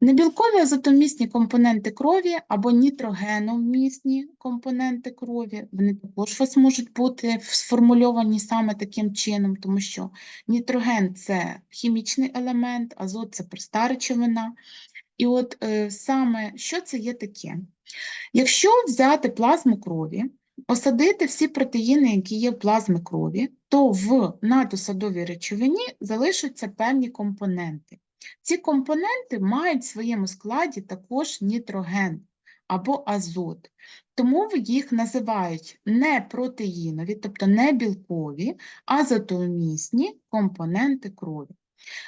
Небілкові азотомісні компоненти крові або нітрогеновмісні компоненти крові, вони також вас можуть бути сформульовані саме таким чином, тому що нітроген це хімічний елемент, азот це проста речовина. І от е, саме що це є таке? Якщо взяти плазму крові, осадити всі протеїни, які є в плазмі крові, то в надосадовій речовині залишаться певні компоненти. Ці компоненти мають в своєму складі також нітроген або азот, тому їх називають не протеїнові, тобто не білкові, азотомісні компоненти крові.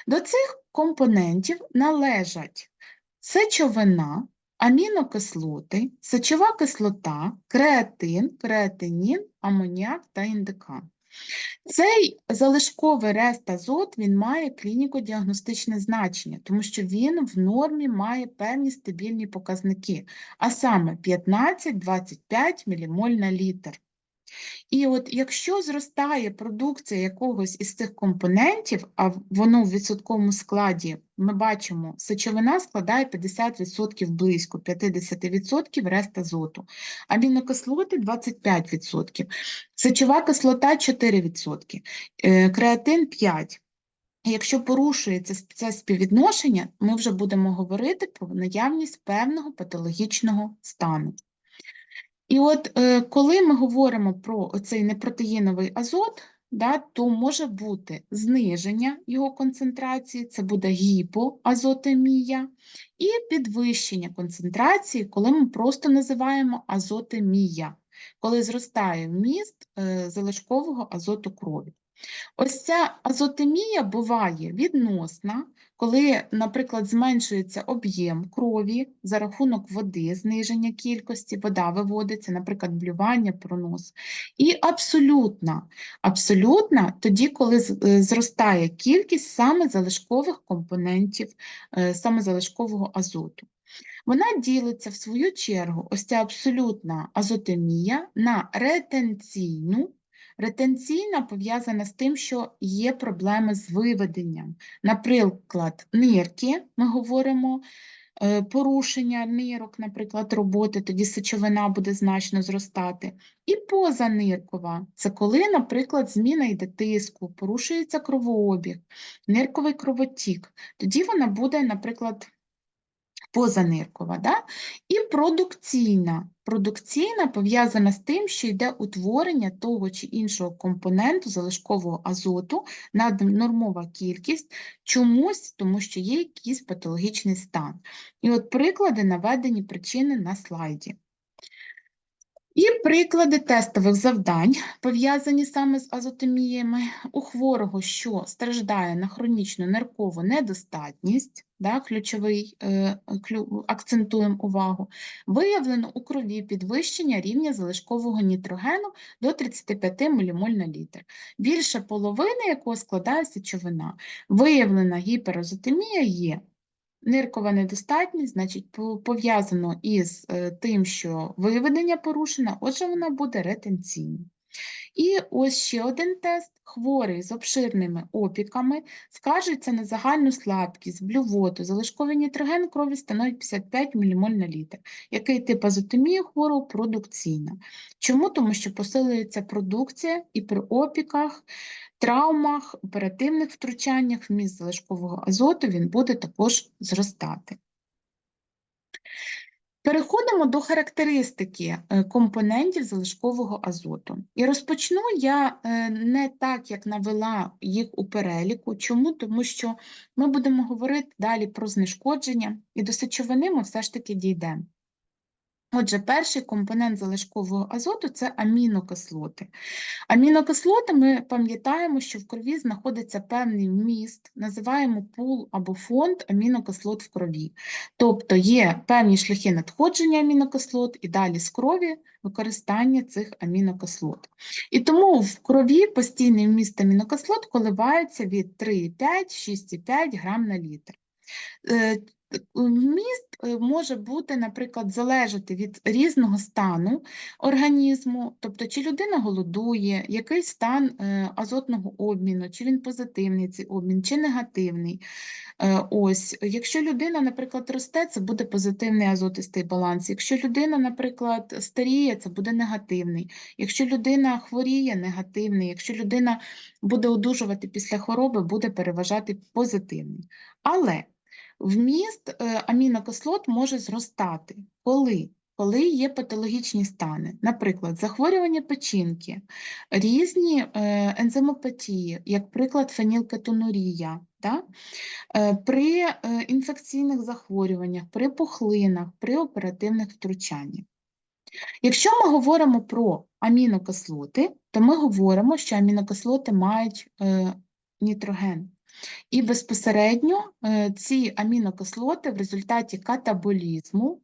До цих компонентів належать сечовина, амінокислоти, сечова кислота, креатин, креатинін, амоніак та індикан. Цей залишковий рест азот він має клініко-діагностичне значення, тому що він в нормі має певні стабільні показники, а саме 15-25 мілімоль на літр. І от якщо зростає продукція якогось із цих компонентів, а воно в відсотковому складі, ми бачимо, сечовина складає 50% близько 50% рест азоту, амінокислоти 25%, сечова кислота 4%, е, креатин 5%. Якщо порушується це співвідношення, ми вже будемо говорити про наявність певного патологічного стану. І от е, коли ми говоримо про цей непротеїновий азот, да, то може бути зниження його концентрації, це буде гіпоазотемія, і підвищення концентрації, коли ми просто називаємо азотемія, коли зростає вміст е, залишкового азоту крові. Ось ця азотемія буває відносна, коли, наприклад, зменшується об'єм крові за рахунок води, зниження кількості, вода виводиться, наприклад, блювання, пронос. І абсолютна, абсолютна тоді, коли е, зростає кількість саме залишкових компонентів, е, саме залишкового азоту. Вона ділиться в свою чергу, ось ця абсолютна азотемія на ретенційну Ретенційна пов'язана з тим, що є проблеми з виведенням. Наприклад, нирки, ми говоримо, е, порушення нирок, наприклад, роботи, тоді сечовина буде значно зростати. І позаниркова це коли, наприклад, зміна йде тиску, порушується кровообіг, нирковий кровотік. Тоді вона буде, наприклад, позаниркова. Да? І продукційна. Продукційна пов'язана з тим, що йде утворення того чи іншого компоненту залишкового азоту, наднормова кількість, чомусь, тому що є якийсь патологічний стан. І от приклади наведені причини на слайді. І приклади тестових завдань, пов'язані саме з азотоміями, у хворого, що страждає на хронічну ниркову недостатність, да, ключовий е, клю, акцентуємо увагу, виявлено у крові підвищення рівня залишкового нітрогену до 35 ммоль на літр, більше половини якого складає сечовина. Виявлена гіперазотемія є Ниркова недостатність, значить, пов'язано із е, тим, що виведення порушено, отже, вона буде ретенційною. І ось ще один тест. Хворий з обширними опіками скаржиться на загальну слабкість, блювоту, залишковий нітроген крові становить 55 ммоль на літр. Який тип азотомії хворого продукційна. Чому? Тому що посилюється продукція і при опіках травмах, оперативних втручаннях вміст залишкового азоту він буде також зростати. Переходимо до характеристики е, компонентів залишкового азоту. І розпочну я е, не так, як навела їх у переліку. Чому? Тому що ми будемо говорити далі про знешкодження, і до сечовини ми все ж таки дійдемо. Отже, перший компонент залишкового азоту це амінокислоти. Амінокислоти ми пам'ятаємо, що в крові знаходиться певний вміст, називаємо пул або фонд амінокислот в крові. Тобто є певні шляхи надходження амінокислот і далі з крові використання цих амінокислот. І тому в крові постійний вміст амінокислот коливається від 3,5-6,5 грам на літр. Вміст е, може бути, наприклад, залежати від різного стану організму, тобто чи людина голодує, який стан е, азотного обміну, чи він позитивний цей обмін, чи негативний. Е, Ось, якщо людина, наприклад, росте, це буде позитивний азотистий баланс. Якщо людина, наприклад, старіє, це буде негативний. Якщо людина хворіє, негативний. Якщо людина буде одужувати після хвороби, буде переважати позитивний. Але вміст е, амінокислот може зростати. Коли? Коли є патологічні стани, наприклад, захворювання печінки, різні е, ензимопатії, як приклад фенілкетонурія, да? Е, при інфекційних захворюваннях, при пухлинах, при оперативних втручаннях. Якщо ми говоримо про амінокислоти, то ми говоримо, що амінокислоти мають нітроген. І безпосередньо е, ці амінокислоти в результаті катаболізму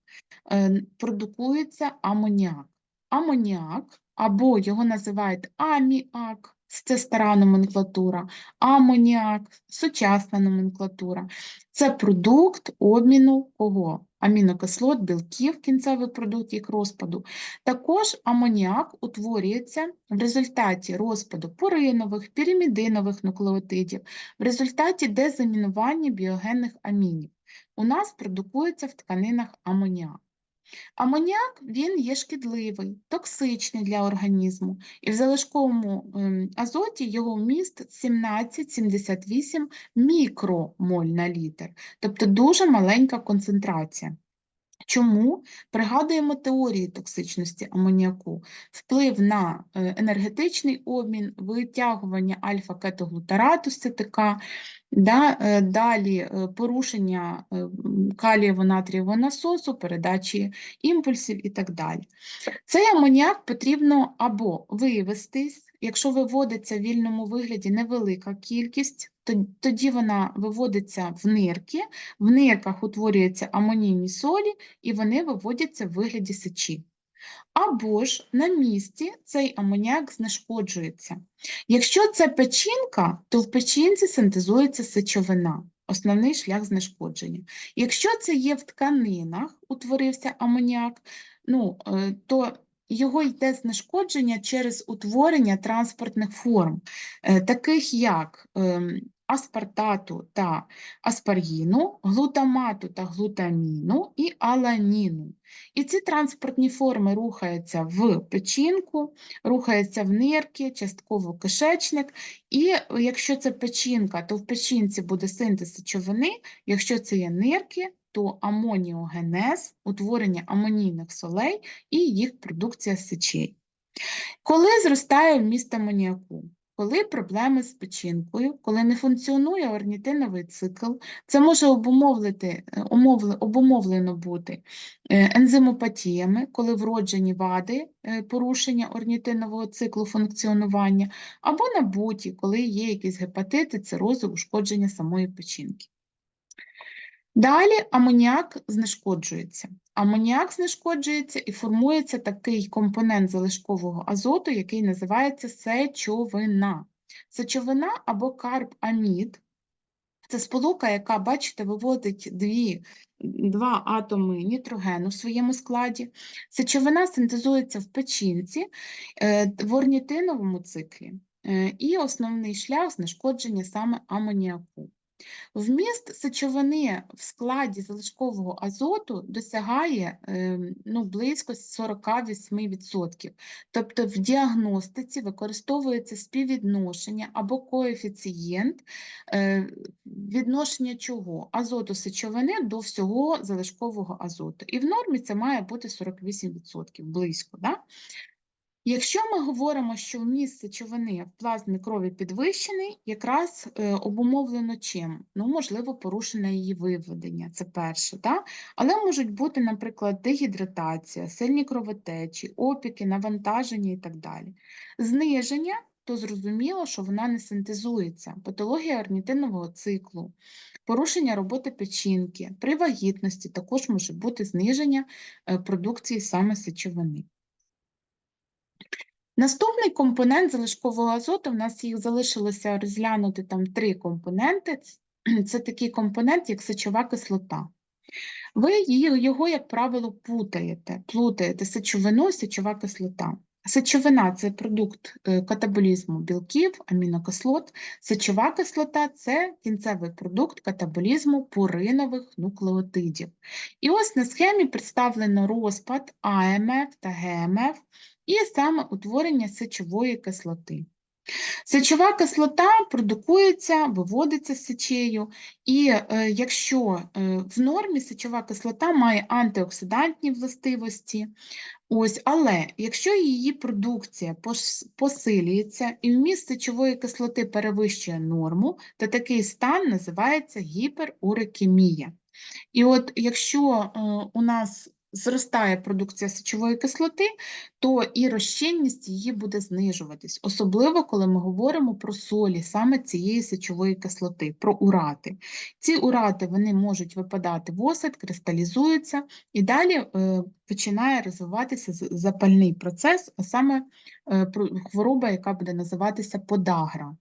е, продукується амоніак. Амоніак, або його називають аміак, це стара номенклатура, амоніак, сучасна номенклатура. Це продукт обміну кого? Амінокислот, білків, кінцевий продукт їх розпаду. Також амоніак утворюється в результаті розпаду пуринових, піримідинових нуклеотидів, в результаті дезамінування біогенних амінів. У нас продукується в тканинах амоніак. Амоніак він є шкідливий, токсичний для організму, і в залишковому ем, азоті його вміст 17-78 мікромоль на літр, тобто дуже маленька концентрація. Чому? Пригадуємо теорії токсичності амоніаку, вплив на е, енергетичний обмін, витягування альфа-кетоглутарату з ЦТК, да, е, далі е, порушення е, калієво-натрієвого насосу, передачі імпульсів і так далі. Цей амоніак потрібно або вивестись, якщо виводиться в вільному вигляді невелика кількість, тоді вона виводиться в нирки, в нирках утворюються амонійні солі, і вони виводяться в вигляді сечі. Або ж на місці цей амоніак знешкоджується. Якщо це печінка, то в печінці синтезується сечовина, основний шлях знешкодження. Якщо це є в тканинах, утворився амоніак, ну, е, то його йде знешкодження через утворення транспортних форм, е, таких як ем, аспартату та аспаргіну, глутамату та глутаміну і аланіну. І ці транспортні форми рухаються в печінку, рухаються в нирки, частково кишечник. І якщо це печінка, то в печінці буде синтез сечовини, якщо це є нирки, то амоніогенез, утворення амонійних солей і їх продукція сечей. Коли зростає вміст амоніаку? Коли проблеми з печінкою, коли не функціонує орнітиновий цикл, це може обумовлити, е, обумовлено бути е, ензимопатіями, коли вроджені вади, е, порушення орнітинового циклу функціонування, або набуті, коли є якісь гепатити, цирози, ушкодження самої печінки. Далі амоніак знешкоджується. Амоніак знешкоджується і формується такий компонент залишкового азоту, який називається сечовина. Сечовина або карбамід – це сполука, яка, бачите, виводить дві, два атоми нітрогену в своєму складі. Сечовина синтезується в печінці е, в орнітиновому циклі. Е, І основний шлях знешкодження саме амоніаку. Вміст сечовини в складі залишкового азоту досягає е, ну, близько 48%. Тобто в діагностиці використовується співвідношення або коефіцієнт е, відношення чого? Азоту сечовини до всього залишкового азоту. І в нормі це має бути 48%, близько. Да? Якщо ми говоримо, що вміст сечовини в плазмі крові підвищений, якраз е, обумовлено чим? Ну, можливо, порушене її виведення, це перше, да? але можуть бути, наприклад, дегідратація, сильні кровотечі, опіки, навантаження і так далі. Зниження, то зрозуміло, що вона не синтезується, патологія орнітинового циклу, порушення роботи печінки, при вагітності також може бути зниження е, продукції саме сечовини. Наступний компонент залишкового азоту, в нас їх залишилося розглянути там три компоненти. Це такий компонент, як сечова кислота. Ви його, як правило, путаєте, плутаєте сечовину і сечова кислота. Сечовина це продукт е, катаболізму білків, амінокислот. Сечова кислота це кінцевий продукт катаболізму пуринових нуклеотидів. І ось на схемі представлено розпад АМФ та ГМФ і саме утворення сечової кислоти. Сечова кислота продукується, виводиться сечею, і е, якщо е, в нормі сечова кислота має антиоксидантні властивості, ось, але якщо її продукція пос- посилюється і вміст сечової кислоти перевищує норму, то такий стан називається гіперурикемія. І от якщо е, у нас зростає продукція сечової кислоти, то і розчинність її буде знижуватись, особливо коли ми говоримо про солі саме цієї сечової кислоти, про урати. Ці урати вони можуть випадати в осад, кристалізуються, і далі е, починає розвиватися запальний процес, а саме е, хвороба, яка буде називатися подагра.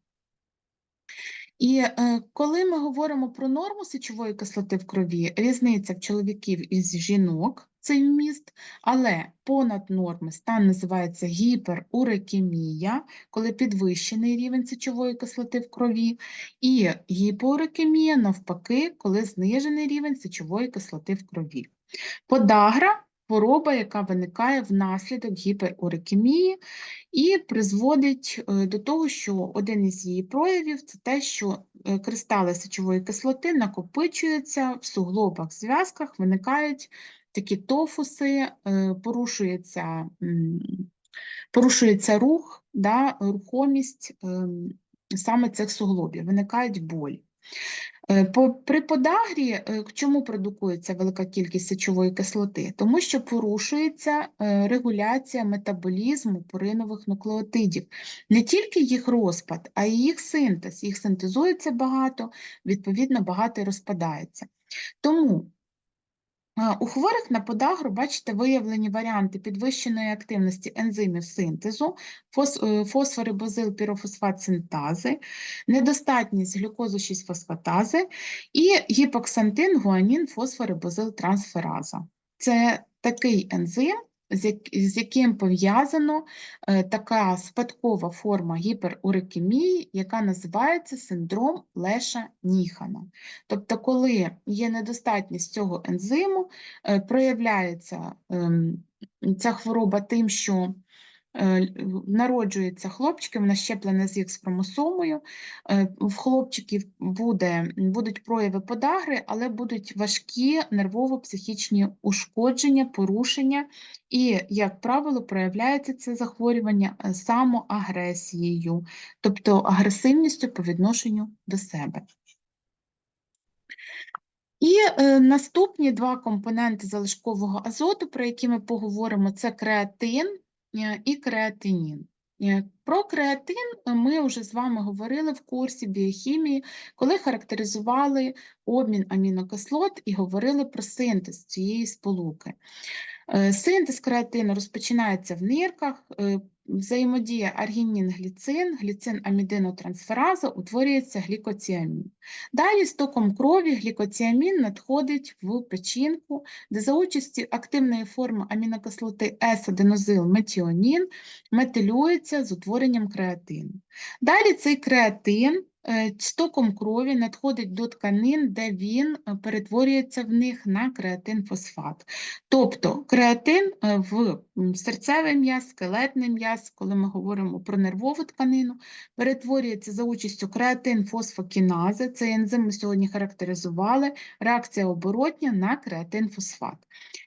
І е, коли ми говоримо про норму сечової кислоти в крові, різниця в чоловіків і жінок цей вміст, але понад норми стан називається гіперурикемія, коли підвищений рівень сечової кислоти в крові, і гіпоурикемія навпаки, коли знижений рівень сечової кислоти в крові. Подагра хвороба, яка виникає внаслідок гіперурикемії і призводить е, до того, що один із її проявів це те, що е, кристали сечової кислоти накопичуються в суглобах, зв'язках, виникають такі тофуси, е, порушується, порушується рух, да, рухомість ем, саме цих суглобів, виникають болі. Е, При подагрі е, чому продукується велика кількість сечової кислоти? Тому що порушується е, регуляція метаболізму пуринових нуклеотидів. Не тільки їх розпад, а й їх синтез. Їх синтезується багато, відповідно, багато і розпадається. Тому У хворих на подагру, бачите, виявлені варіанти підвищеної активності ензимів синтезу, е, фосфорибозил-пірофосфат синтази, недостатність глюкозу 6-фосфатази і гіпоксантин гуанін фосфорибозил трансфераза. Це такий ензим, з яким пов'язано е, така спадкова форма гіперурикемії, яка називається синдром Леша-Ніхана. Тобто, коли є недостатність цього ензиму, е, проявляється ем, ця хвороба тим, що народжується хлопчики, вона щеплена з Х-хромосомою, е, в хлопчиків буде, будуть прояви подагри, але будуть важкі нервово-психічні ушкодження, порушення, і, як правило, проявляється це захворювання е, самоагресією, тобто агресивністю по відношенню до себе. І е, наступні два компоненти залишкового азоту, про які ми поговоримо, це креатин е, і креатинін. Е, Про креатин е, ми вже з вами говорили в курсі біохімії, коли характеризували обмін амінокислот і говорили про синтез цієї сполуки. Е, Синтез креатину розпочинається в нирках, е, взаємодія аргінін-гліцин, гліцин-амідинотрансфераза, утворюється глікоціамін. Далі стоком крові глікоціамін надходить в печінку, де за участі активної форми амінокислоти С-аденозил-метіонін метилюється з утворенням креатину. Далі цей креатин стоком крові надходить до тканин, де він е, перетворюється в них на креатин-фосфат. Тобто креатин е, в м, серцевий м'яз, скелетний м'яз, коли ми говоримо про нервову тканину, перетворюється за участю креатин-фосфокінази, цей ензим ми сьогодні характеризували, реакція оборотня на креатин-фосфат.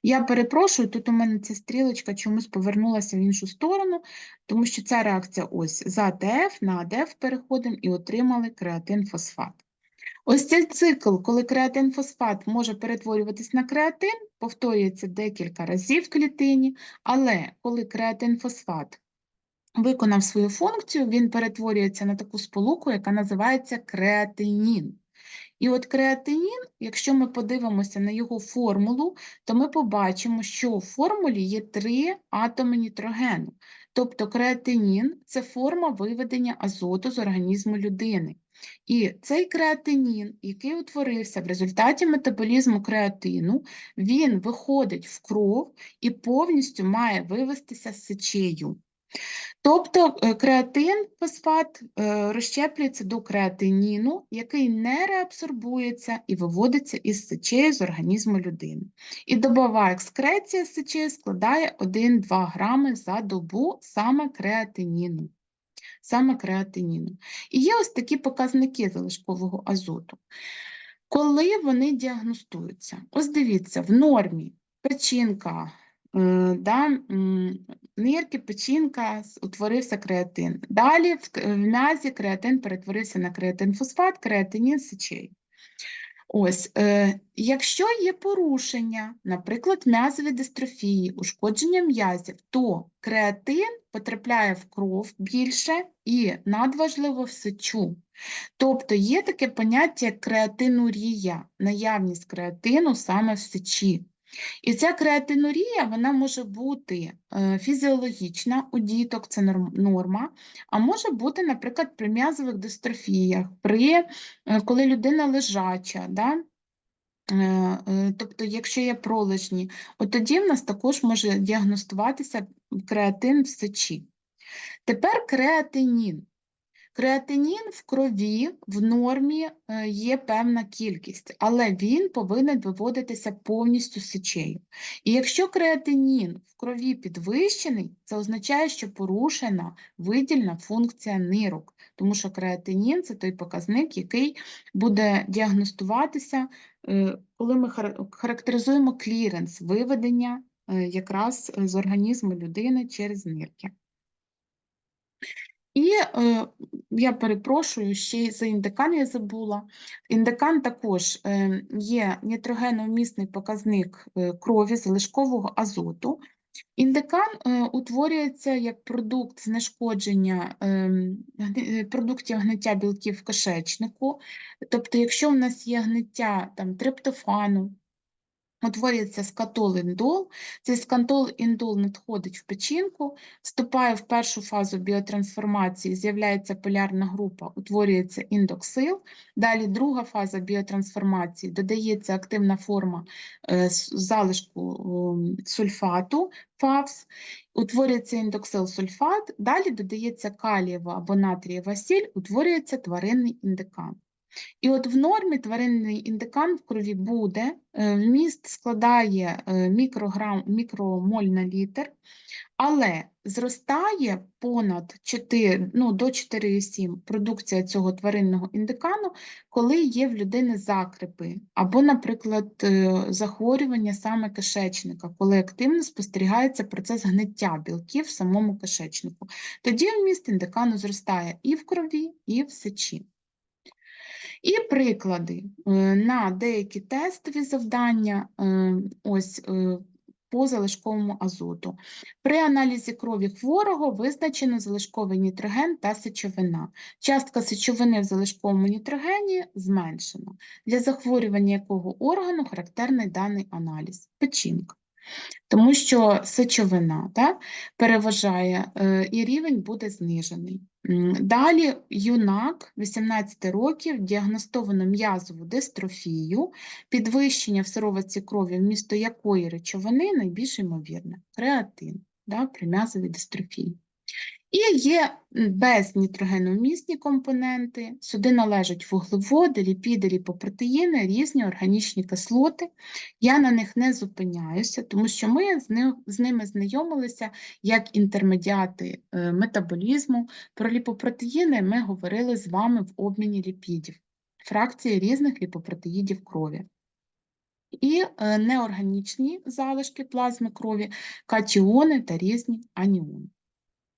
Я перепрошую, тут у мене ця стрілочка чомусь повернулася в іншу сторону, тому що ця реакція ось з АТФ на АДФ переходимо і отримали креатин-фосфат. Ось цей цикл, коли креатин-фосфат може перетворюватись на креатин, повторюється декілька разів в клітині, але коли креатин-фосфат виконав свою функцію, він перетворюється на таку сполуку, яка називається креатинін. І от креатинін, якщо ми подивимося на його формулу, то ми побачимо, що в формулі є три атоми нітрогену. Тобто креатинін – це форма виведення азоту з організму людини. І цей креатинін, який утворився в результаті метаболізму креатину, він виходить в кров і повністю має вивестися з сечею. Тобто е, креатин, фосфат е, розщеплюється до креатиніну, який не реабсорбується і виводиться із сечею з організму людини. І добова екскреція з сечею складає 1-2 грами за добу саме креатиніну. Саме креатиніну. І є ось такі показники залишкового азоту. Коли вони діагностуються? Ось дивіться, в нормі печінка, да, нирки, печінка, утворився креатин. Далі в, в м'язі креатин перетворився на креатин-фосфат, креатинін сечей. Ось, е, якщо є порушення, наприклад, м'язові дистрофії, ушкодження м'язів, то креатин потрапляє в кров більше і надважливо в сечу. Тобто є таке поняття як креатинурія, наявність креатину саме в сечі. І ця креатинурія вона може бути е, фізіологічна у діток, це норма, а може бути, наприклад, при м'язових дистрофіях, при, е, коли людина лежача, да? Е, Тобто, якщо є пролежні, от тоді в нас також може діагностуватися креатин в сечі. Тепер креатинін. Креатинін в крові в нормі е, є певна кількість, але він повинен виводитися повністю сечею. І якщо креатинін в крові підвищений, це означає, що порушена видільна функція нирок, тому що креатинін це той показник, який буде діагностуватися, е, коли ми характеризуємо кліренс виведення е, якраз з організму людини через нирки. І е, я перепрошую, ще й за індикан я забула. Індикан також е, є нітрогеновмісний показник е, крові залишкового азоту. Індикан е, утворюється як продукт знешкодження продуктів гниття білків в кишечнику. Тобто, якщо в нас є гниття там, триптофану, утворюється скатол-індол. Цей скатол-індол надходить в печінку, вступає в першу фазу біотрансформації, з'являється полярна група, утворюється індоксил. Далі друга фаза біотрансформації, додається активна форма е, залишку сульфату, ФАВС, утворюється індоксил-сульфат, далі додається калієва або натрієва сіль, утворюється тваринний індикан. І от в нормі тваринний індикан в крові буде, е, вміст складає е, мікрограм, мікромоль на літр, але зростає понад 4, ну, до 4,7 продукція цього тваринного індикану, коли є в людини закрипи, або, наприклад, е, захворювання саме кишечника, коли активно спостерігається процес гниття білків в самому кишечнику. Тоді вміст індикану зростає і в крові, і в сечі. І приклади е, на деякі тестові завдання е, ось е, по залишковому азоту. При аналізі крові хворого визначено залишковий нітроген та сечовина. Частка сечовини в залишковому нітрогені зменшена. Для захворювання якого органу характерний даний аналіз? Печінка. Тому що сечовина так, переважає е, і рівень буде знижений. Далі юнак 18 років діагностовано м'язову дистрофію, підвищення в сироватці крові, вмісто якої речовини найбільш ймовірне креатин да, при м'язовій дистрофії. І є м, безнітрогеновмісні компоненти. Сюди належать вуглеводи, ліпіди, ліпопротеїни, різні органічні кислоти. Я на них не зупиняюся, тому що ми з, ними знайомилися як інтермедіати е, метаболізму. Про ліпопротеїни ми говорили з вами в обміні ліпідів, фракції різних ліпопротеїдів крові. І е, неорганічні залишки плазми крові, катіони та різні аніони.